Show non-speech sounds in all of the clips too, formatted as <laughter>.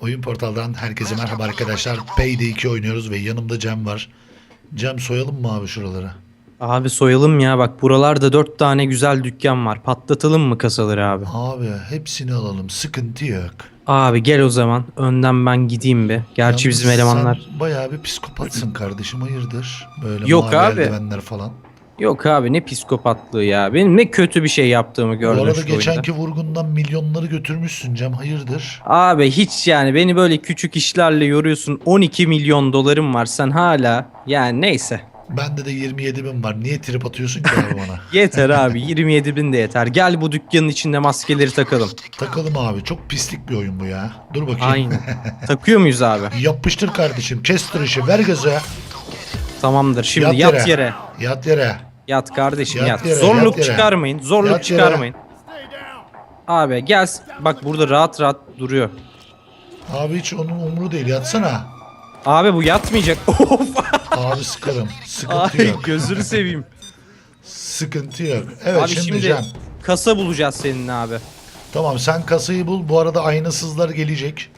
Oyun portaldan herkese merhaba arkadaşlar. Payday 2 oynuyoruz ve yanımda Cem var. Cem soyalım mı abi şuraları? Abi soyalım ya bak buralarda dört tane güzel dükkan var. Patlatalım mı kasaları abi? Abi hepsini alalım. Sıkıntı yok. Abi gel o zaman önden ben gideyim bir. Gerçi Yalnız bizim elemanlar. Sen bayağı bir psikopatsın kardeşim hayırdır? Böyle Yok mavi abi. eldivenler falan. Yok abi ne psikopatlığı ya. Benim ne kötü bir şey yaptığımı Bu gördüm arada şu oyunda. geçenki vurgundan milyonları götürmüşsün Cem hayırdır? Abi hiç yani beni böyle küçük işlerle yoruyorsun. 12 milyon dolarım var sen hala. Yani neyse. Bende de 27 bin var. Niye trip atıyorsun ki abi bana? <laughs> Yeter abi 27 bin de yeter. Gel bu dükkanın içinde maskeleri takalım. Takalım abi. Çok pislik bir oyun bu ya. Dur bakayım. Aynen. <laughs> Takıyor muyuz abi? Yapıştır kardeşim. Kestir işi. Ver gaza. Tamamdır. Şimdi Yat yat, yere. yere. Yat yere. Yat kardeşim Yat yat. yere, Zorluk yat yere. çıkarmayın. Zorluk Yat yere. çıkarmayın. Abi gel. Bak burada rahat rahat duruyor. Abi hiç onun umru değil. Yatsana. Abi bu yatmayacak. <laughs> Of. Abi sıkarım. Sıkıntı Ay yok. gözünü <laughs> seveyim. Sıkıntı yok. Evet abi şimdi, şimdi Cem. kasa bulacağız seninle abi. Tamam sen kasayı bul. Bu arada aynasızlar gelecek.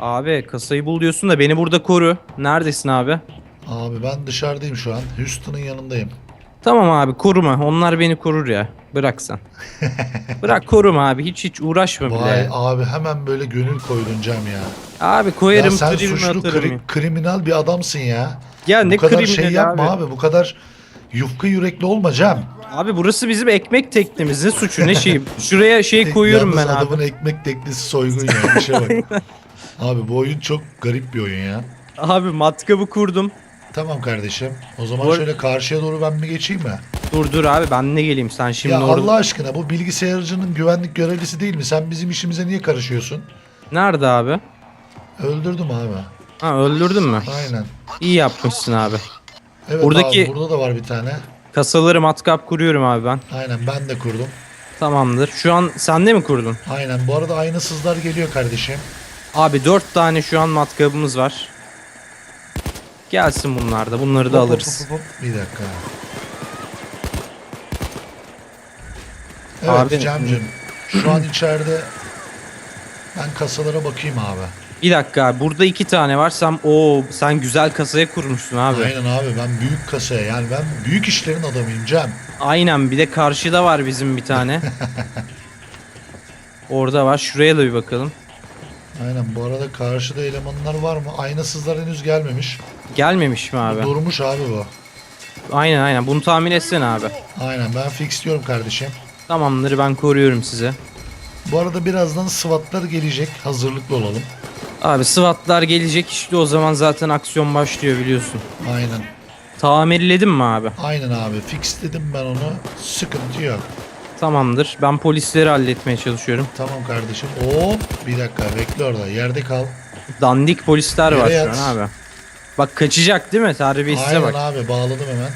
Abi kasayı bul diyorsun da beni burada koru. Neredesin abi? Abi ben dışarıdayım şu an. Houston'ın yanındayım. Tamam abi koruma. Onlar beni korur ya. Bırak sen. <laughs> Bırak koruma abi. Hiç hiç uğraşma bile. Vay abi hemen böyle gönül koydun Cem ya. Abi koyarım ya sen suçlu atarım. kri- kriminal bir adamsın ya. Ya ne bu kadar kriminal şey yapma abi. abi. Bu kadar yufka yürekli olma Cem. Abi burası bizim ekmek teknemiz. Ne suçu ne şey. Şuraya şey koyuyorum ben abi. adamın ekmek teknesi soygun ya. Bir şey bak. <laughs> abi bu oyun çok garip bir oyun ya. Abi matkabı kurdum. Tamam kardeşim. O zaman Bu- şöyle karşıya doğru ben mi geçeyim mi? Dur dur abi ben ne geleyim sen şimdi ya orada. Allah aşkına bu bilgisayarcının güvenlik görevlisi değil mi? Sen bizim işimize niye karışıyorsun? Nerede abi? Öldürdüm abi. Ha öldürdün mü? Aynen. İyi yapmışsın abi. Evet Buradaki- abi burada da var bir tane. Kasaları matkap kuruyorum abi ben. Aynen ben de kurdum. Tamamdır. Şu an sende mi kurdun? Aynen bu arada aynasızlar geliyor kardeşim. Abi dört tane şu an matkabımız var. Gelsin bunlar da. Bunları da Hop, hop, alırız. hop, hop. Bir dakika. Evet Abi- Cem'cim şu an içeride ben kasalara bakayım abi. Bir dakika abi. Burada iki tane var. Sen o sen güzel kasaya kurmuşsun abi. Aynen abi ben büyük kasaya yani ben büyük işlerin adamıyım Cem. Aynen. Bir de karşıda var bizim bir tane. <laughs> Orada var. Şuraya da bir bakalım. Aynen bu arada karşıda elemanlar var mı? Aynasızlar henüz gelmemiş. Gelmemiş mi abi? Durmuş abi bu. Aynen aynen. Bunu tahmin etsene abi. Aynen ben fix diyorum kardeşim. Tamamdır ben koruyorum sizi. Bu arada birazdan SWAT'lar gelecek. Hazırlıklı olalım. Abi SWAT'lar gelecek işte o zaman zaten aksiyon başlıyor biliyorsun. Aynen. Tamirledin mi abi? Aynen abi. Fix dedim ben onu. Sıkıntı yok. Tamamdır. Ben polisleri halletmeye çalışıyorum. Tamam kardeşim. Hop bir dakika bekle orada. Yerde kal. Dandik polisler var Yere şu an yat. abi. Bak kaçacak değil mi? Terbiyesize Aynen bak. abi bağladım hemen.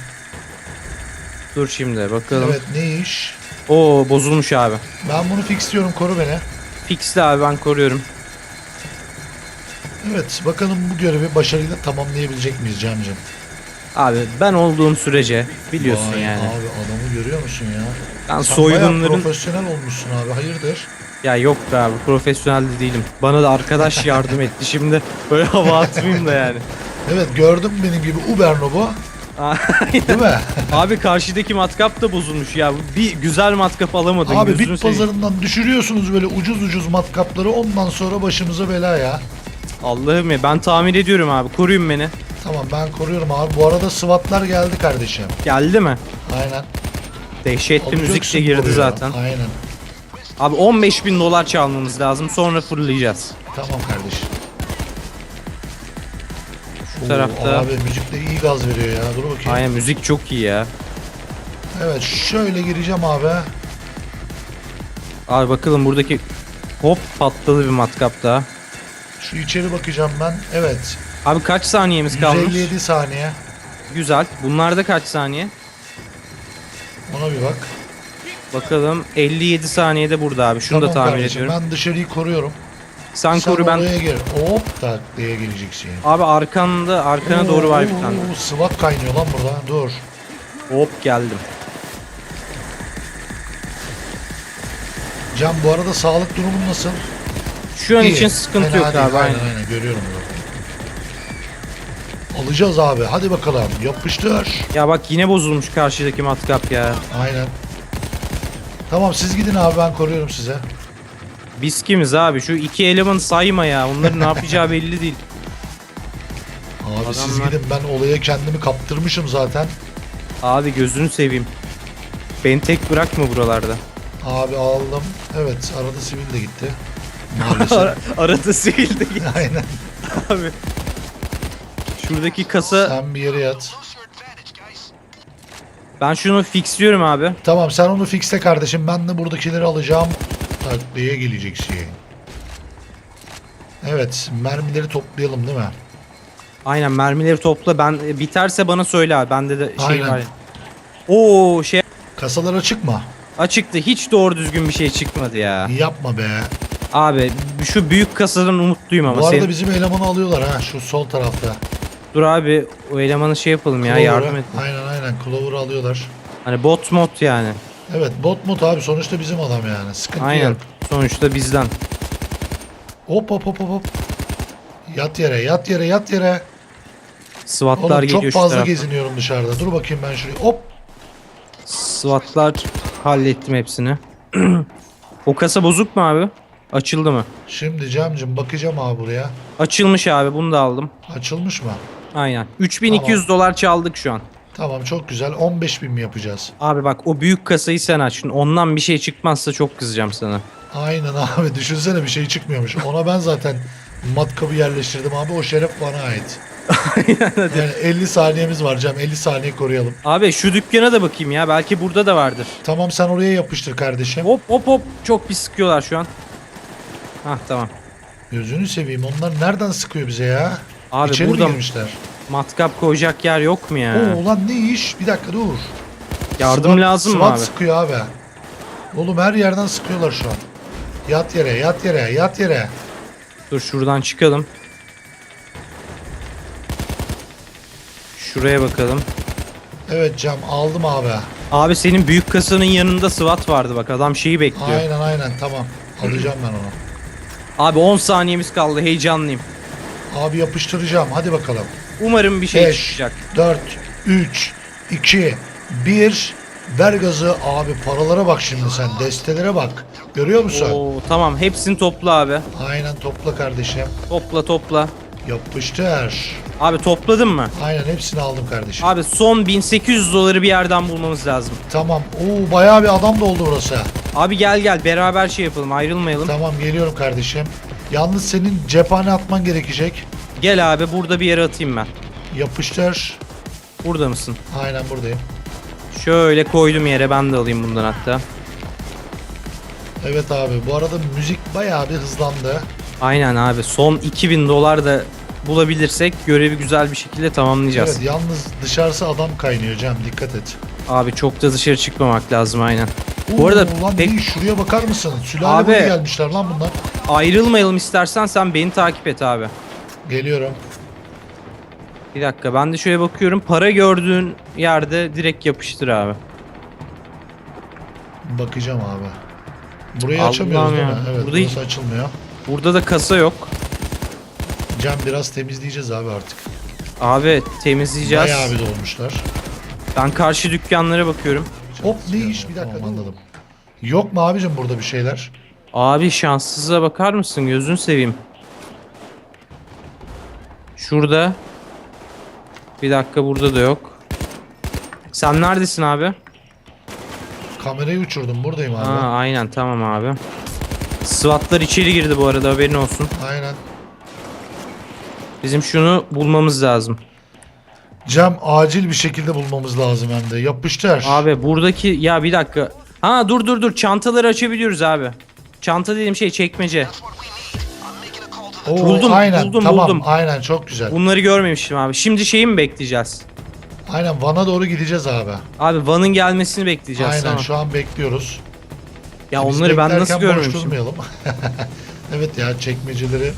Dur şimdi bakalım. Evet ne iş? Oo bozulmuş abi. Ben bunu fix diyorum koru beni. Fixli abi ben koruyorum. Evet bakalım bu görevi başarıyla tamamlayabilecek miyiz Cem'cim? Abi ben olduğum sürece biliyorsun Vay yani. Abi adamı görüyor musun ya? Ben Sen soygunların... profesyonel olmuşsun abi hayırdır? Ya yok be abi profesyonel de değilim. Bana da arkadaş yardım etti şimdi. Böyle hava atmayayım da yani. <laughs> Evet gördüm benim gibi Uber Nobo <laughs> değil mi? Abi karşıdaki matkap da bozulmuş ya. Bir güzel matkap alamadın. abi bit pazarından düşürüyorsunuz böyle ucuz ucuz matkapları ondan sonra başımıza bela ya. Allah'ım ya ben tamir ediyorum abi. Koruyun beni. Tamam ben koruyorum abi. Bu arada SWAT'lar geldi kardeşim. Geldi mi? Aynen. Dehşetli müzik de Alacaksın girdi koruyor. zaten. Aynen. Abi 15 bin dolar çalmamız lazım sonra fırlayacağız. Tamam kardeşim. Bu Oo, tarafta. Abi müzik de iyi gaz veriyor ya. Dur bakayım. Aynen müzik çok iyi ya. Evet şöyle gireceğim abi. Abi bakalım buradaki hop patladı bir matkap daha. Şu içeri bakacağım ben. Evet. Abi kaç saniyemiz kalmış? 157 saniye. Güzel. Bunlarda kaç saniye? Ona bir bak. Bakalım 57 saniyede burada abi. Şunu tamam da tahmin kardeşim ediyorum. ben dışarıyı koruyorum. Sen, Sen koru ben. oraya gir. Hop tak diye geleceksin. Abi arkanda arkana Oo, doğru var bir tane. oo, SWAT kaynıyor lan burada. Dur. Hop geldim. Can bu arada sağlık durumun nasıl? Şu an İyi, için sıkıntı fena yok değil, abi. Aynen. Aynen aynen görüyorum bunu. Alacağız abi. Hadi bakalım. Yapıştır. Ya bak yine bozulmuş karşıdaki matkap ya. Aynen. Tamam siz gidin abi ben koruyorum size. Biz kimiz abi? Şu iki elemanı sayma ya. Onların ne yapacağı belli değil. Abi siz Adamlar- gidin ben olaya kendimi kaptırmışım zaten. Abi gözünü seveyim. Beni tek bırakma buralarda. Abi aldım. Evet arada sivil de gitti. <laughs> Maalesef. Ara- Arada sivil de git Aynen. abi. Şuradaki kasa Sen bir yere yat. ben şunu fixliyorum abi. Tamam sen onu fixle kardeşim. Ben de buradakileri alacağım. Takviye geleceksin. Evet mermileri toplayalım değil mi? Aynen mermileri topla. Ben e, biterse bana söyle abi. Bende de şey Aynen. var. Oo şey Kasalar açık mı? açıktı. Hiç doğru düzgün bir şey çıkmadı ya. Yapma be. Abi şu büyük kasadan umutluyum ama Bu arada senin... bizim elemanı alıyorlar ha şu sol tarafta. Dur abi o elemanı şey yapalım ya yardım et. Aynen aynen Clover'ı alıyorlar. Hani bot mod yani. Evet bot mut abi sonuçta bizim adam yani. Sıkıntı Aynen. yok. Sonuçta bizden. Hop hop hop hop hop. Yat yere yat yere yat yere. SWAT'lar Oğlum geliyor çok şu fazla taraftan. geziniyorum dışarıda. Dur bakayım ben şuraya. Hop. SWAT'lar hallettim hepsini. <clears throat> o kasa bozuk mu abi? Açıldı mı? Şimdi Cem'cim bakacağım abi buraya. Açılmış abi bunu da aldım. Açılmış mı? Aynen. 3200 dolar çaldık şu an. Tamam çok güzel. 15 bin mi yapacağız? Abi bak o büyük kasayı sen açtın. Ondan bir şey çıkmazsa çok kızacağım sana. Aynen abi düşünsene bir şey çıkmıyormuş. Ona ben zaten matkabı yerleştirdim abi. O şeref bana ait. yani 50 saniyemiz var Cem. 50 saniye koruyalım. Abi şu dükkana da bakayım ya. Belki burada da vardır. Tamam sen oraya yapıştır kardeşim. Hop hop hop. Çok pis sıkıyorlar şu an. Hah tamam. Gözünü seveyim. Onlar nereden sıkıyor bize ya? Abi İçeri burada mi girmişler? matkap koyacak yer yok mu ya? Oo ulan ne iş? Bir dakika dur. Yardım SWAT- lazım mı SWAT abi? sıkıyor abi. Oğlum her yerden sıkıyorlar şu an. Yat yere, yat yere, yat yere. Dur şuradan çıkalım. Şuraya bakalım. Evet Cem aldım abi. Abi senin büyük kasanın yanında SWAT vardı bak adam şeyi bekliyor. Aynen aynen tamam. Alacağım ben onu. Abi 10 saniyemiz kaldı heyecanlıyım. Abi yapıştıracağım. Hadi bakalım. Umarım bir şey 5, çıkacak. 4, 3, 2, 1. Ver gazı. Abi paralara bak şimdi sen. Destelere bak. Görüyor musun? Oo, tamam hepsini topla abi. Aynen topla kardeşim. Topla topla. Yapıştır. Abi topladın mı? Aynen hepsini aldım kardeşim. Abi son 1800 doları bir yerden bulmamız lazım. Tamam. Oo bayağı bir adam da oldu burası. Abi gel gel beraber şey yapalım ayrılmayalım. Tamam geliyorum kardeşim. Yalnız senin cephane atman gerekecek. Gel abi burada bir yere atayım ben. Yapıştır. Burada mısın? Aynen buradayım. Şöyle koydum yere ben de alayım bundan hatta. Evet abi bu arada müzik bayağı bir hızlandı. Aynen abi son 2000 dolar da bulabilirsek görevi güzel bir şekilde tamamlayacağız. Evet yalnız dışarısı adam kaynıyor Cem dikkat et. Abi çok da dışarı çıkmamak lazım aynen. Oo, Bu arada lan pek iyi, şuraya bakar mısın? Sülale Abi. gelmişler lan bunlar. ayrılmayalım istersen sen beni takip et abi. Geliyorum. Bir dakika ben de şöyle bakıyorum. Para gördüğün yerde direkt yapıştır abi. Bakacağım abi. Burayı Allah'ım açamıyoruz değil ya. mi? Evet Burada burası açılmıyor. Burada da kasa yok. Cem biraz temizleyeceğiz abi artık. Abi temizleyeceğiz. Bayağı bir dolmuşlar. Ben karşı dükkanlara bakıyorum. Hop ne iş? Bir dakika anladım. Yok mu abicim burada bir şeyler? Abi şanssıza bakar mısın? Gözün seveyim. Şurada. Bir dakika burada da yok. Sen neredesin abi? Kamerayı uçurdum buradayım abi. Ha, aynen tamam abi. SWAT'lar içeri girdi bu arada haberin olsun. Aynen. Bizim şunu bulmamız lazım. Cem acil bir şekilde bulmamız lazım hem de. Yapıştır. Abi buradaki ya bir dakika. Ha dur dur dur çantaları açabiliyoruz abi. Çanta dediğim şey çekmece. Oo, buldum, aynen, buldum, tamam, buldum. Aynen çok güzel. Bunları görmemiştim abi. Şimdi şeyi mi bekleyeceğiz? Aynen Van'a doğru gideceğiz abi. Abi Van'ın gelmesini bekleyeceğiz. Aynen tamam. şu an bekliyoruz. Ya Biz onları ben nasıl görmemişim? durmayalım. <laughs> evet ya çekmeceleri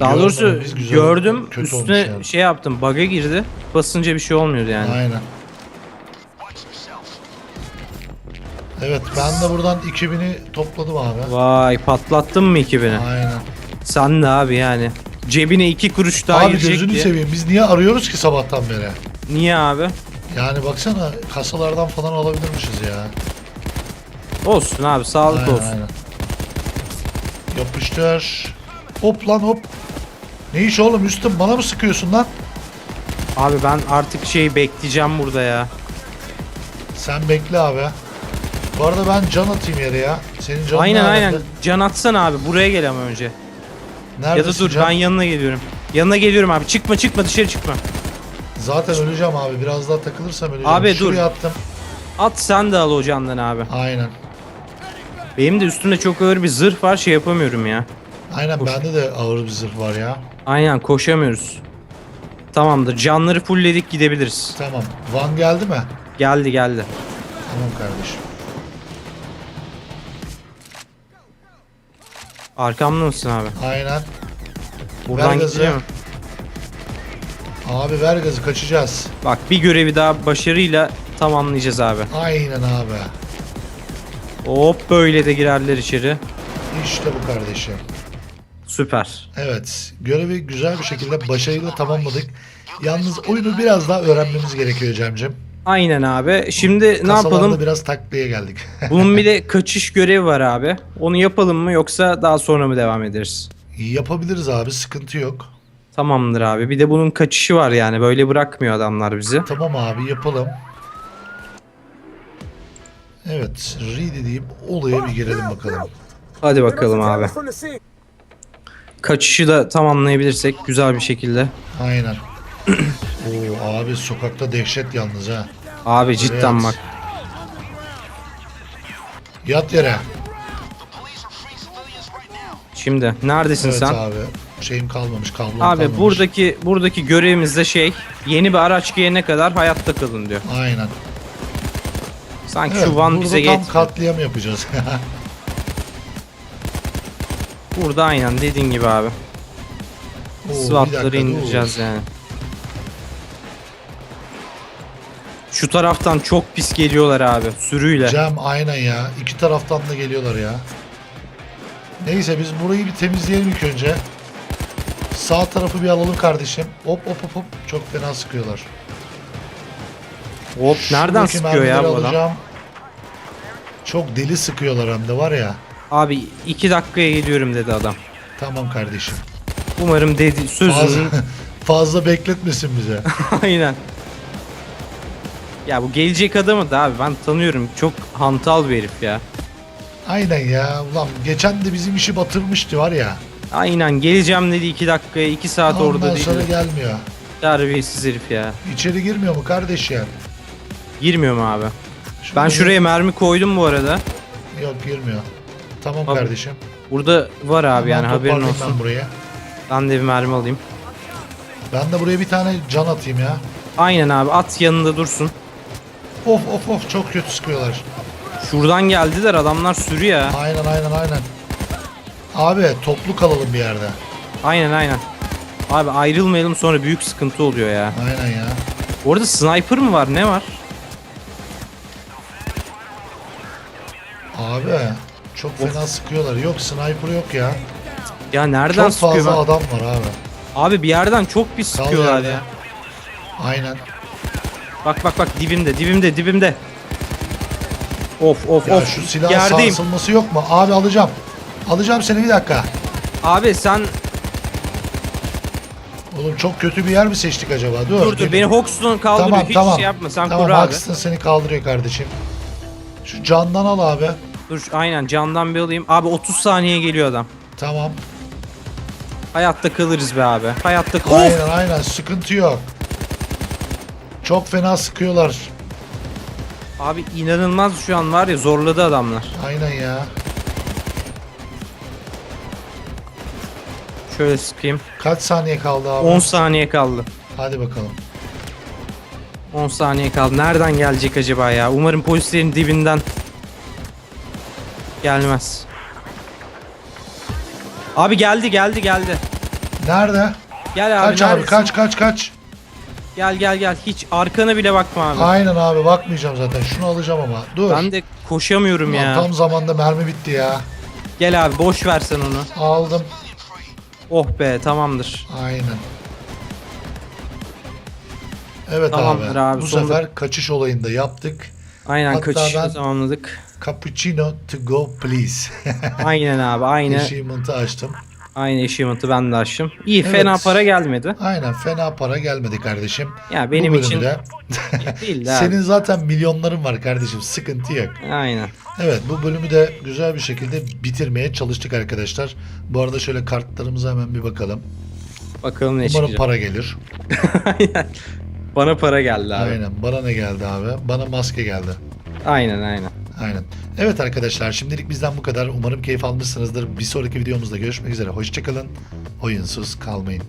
Daha Görmemiz doğrusu güzel gördüm oldu, kötü olmuş üstüne yani. şey yaptım bug'a girdi. Basınca bir şey olmuyordu yani. aynen. Evet ben de buradan 2000'i topladım abi. Vay patlattın mı 2000'i? Aynen. Sen de abi yani. Cebine iki kuruş daha Abi girecek gözünü diye. seveyim biz niye arıyoruz ki sabahtan beri? Niye abi? Yani baksana kasalardan falan alabilirmişiz ya. Olsun abi sağlık Aynen, olsun. aynen. Yapıştır. Hop lan hop. Ne iş oğlum üstüm bana mı sıkıyorsun lan? Abi ben artık şey bekleyeceğim burada ya. Sen bekle abi. Bu arada ben can atayım yere ya. Senin canın aynen nerede? aynen. Can atsana abi buraya gel ama önce. ya da Neredesin dur can? ben yanına geliyorum. Yanına geliyorum abi. Çıkma çıkma dışarı çıkma. Zaten öleceğim abi. Biraz daha takılırsam öleceğim. Abi dur. Şuraya attım. At sen de al o candan abi. Aynen. Benim de üstümde çok ağır bir zırh var şey yapamıyorum ya. Aynen bende de ağır bir zırh var ya. Aynen koşamıyoruz. Tamamdır. Canları fullledik gidebiliriz. Tamam. Van geldi mi? Geldi geldi. Tamam kardeşim. Arkamda mısın abi? Aynen. Buradan Ver gazı. mi? Abi ver gazı kaçacağız. Bak bir görevi daha başarıyla tamamlayacağız abi. Aynen abi. Hop böyle de girerler içeri. İşte bu kardeşim. Süper. Evet. Görevi güzel bir şekilde başarıyla tamamladık. Yalnız oyunu biraz daha öğrenmemiz gerekiyor Cem'cim. Aynen abi. Şimdi ne Kasalarda yapalım? biraz takviye geldik. <laughs> Bunun bir de kaçış görevi var abi. Onu yapalım mı yoksa daha sonra mı devam ederiz? Yapabiliriz abi sıkıntı yok. Tamamdır abi. Bir de bunun kaçışı var yani. Böyle bırakmıyor adamlar bizi. Tamam abi yapalım. Evet. Ready deyip olaya bir girelim bakalım. Hadi bakalım abi. Kaçışı da tamamlayabilirsek güzel bir şekilde. Aynen. <clears throat> Oo abi sokakta dehşet yalnız ha. Abi cidden Evet. bak. Yat yere. Şimdi neredesin Evet sen? abi. Şeyim kalmamış kablom Abi kalmamış. buradaki buradaki görevimiz de şey yeni bir araç gelene kadar hayatta kalın diyor. Aynen. Sanki Evet, şu van burada bize tam get. katliam yapacağız. <laughs> Burada aynen dediğin gibi abi. Oo, indireceğiz yani. Şu taraftan çok pis geliyorlar abi sürüyle. Cem aynen ya. İki taraftan da geliyorlar ya. Neyse biz burayı bir temizleyelim ilk önce. Sağ tarafı bir alalım kardeşim. Hop hop hop hop. Çok fena sıkıyorlar. Hop nereden Şuradaki sıkıyor ya bu adam? alacağım. Çok deli sıkıyorlar hem de var ya. Abi iki dakikaya geliyorum dedi adam. Tamam kardeşim. Umarım dedi sözünün Fazla, <laughs> fazla bekletmesin bize. <laughs> aynen. Ya bu gelecek adamı da abi ben tanıyorum. Çok hantal bir herif ya. Aynen ya. Ulan geçen de bizim işi batırmıştı var ya. Aynen geleceğim dedi iki dakikaya iki saat Ondan orada sonra değil. gelmiyor. Terbiyesiz herif ya. İçeri girmiyor mu kardeş ya? Girmiyor mu abi? Şurada Ben şuraya mermi koydum bu arada. Yok girmiyor. Tamam Abi, kardeşim. Burada var abi yani Hemen haberin toparlayayım olsun. Ben buraya. Ben de bir mermi alayım. Ben de buraya bir tane can atayım ya. Aynen abi at yanında dursun. Of of of çok kötü sıkıyorlar. Şuradan geldiler adamlar sürü ya. Aynen aynen aynen. Abi toplu kalalım bir yerde. Aynen aynen. Abi ayrılmayalım sonra büyük sıkıntı oluyor ya. Aynen ya. Orada sniper mı var ne var? Abi çok fena sıkıyorlar. Yok sniper yok ya. Ya nereden Çok sıkıyor? fazla ben- adam var abi. Abi bir yerden çok pis Kal sıkıyorlar yerde. ya. Aynen. Bak bak bak dibimde dibimde dibimde. Of of Ya of. şu silah Yerdeyim. sarsılması yok mu? Abi alacağım. Alacağım seni bir dakika. Abi sen Oğlum çok kötü bir yer mi seçtik acaba? Dur. dur dur beni Hoxton kaldırıyor Tamam hiç tamam. şey yapma sen tamam, koru abi. Huxton seni kaldırıyor kardeşim. Şu candan al abi. Dur aynen candan bir alayım. Abi 30 saniye geliyor adam. Tamam. Hayatta kalırız be abi. Hayatta kal. Of! Aynen aynen sıkıntı yok. Çok fena sıkıyorlar. Abi inanılmaz şu an var ya zorladı adamlar. Aynen ya. Şöyle sıkayım. Kaç saniye kaldı abi? 10 saniye kaldı. Hadi bakalım. 10 saniye kaldı. Nereden gelecek acaba ya? Umarım polislerin dibinden gelmez. Abi geldi geldi geldi. Nerede? Gel abi. kaç abi neredesin? kaç kaç kaç. Gel gel gel. Hiç arkana bile bakma abi. Aynen abi bakmayacağım zaten. Şunu alacağım ama. Dur. Ben de koşamıyorum Lan ya. tam zamanda mermi bitti ya. Gel abi boş versen onu. Aldım. Oh be tamamdır. Aynen. Evet Tamamdır abi. abi, Bu sonunda- sefer kaçış olayını da yaptık. Aynen Hatta kaçışı ben- tamamladık. Cappuccino to go please. <laughs> Aynen abi aynı. Achievement'ı açtım. Aynı achievement'ı ben de açtım. İyi Evet. fena para gelmedi. Aynen fena para gelmedi kardeşim. Ya benim Bu bölümde için de- <laughs> değil de <laughs> abi. Senin zaten milyonların var kardeşim. Sıkıntı yok. Aynen. Evet bu bölümü de güzel bir şekilde bitirmeye çalıştık arkadaşlar. Bu arada şöyle kartlarımıza hemen bir bakalım. Bakalım ne Umarım çıkacak. para gelir. Aynen. Bana para geldi abi. Aynen. Bana ne geldi abi? Bana maske geldi. Aynen aynen. Aynen. Evet arkadaşlar şimdilik bizden bu kadar. Umarım keyif almışsınızdır. Bir sonraki videomuzda görüşmek üzere. Hoşçakalın. Oyunsuz kalmayın.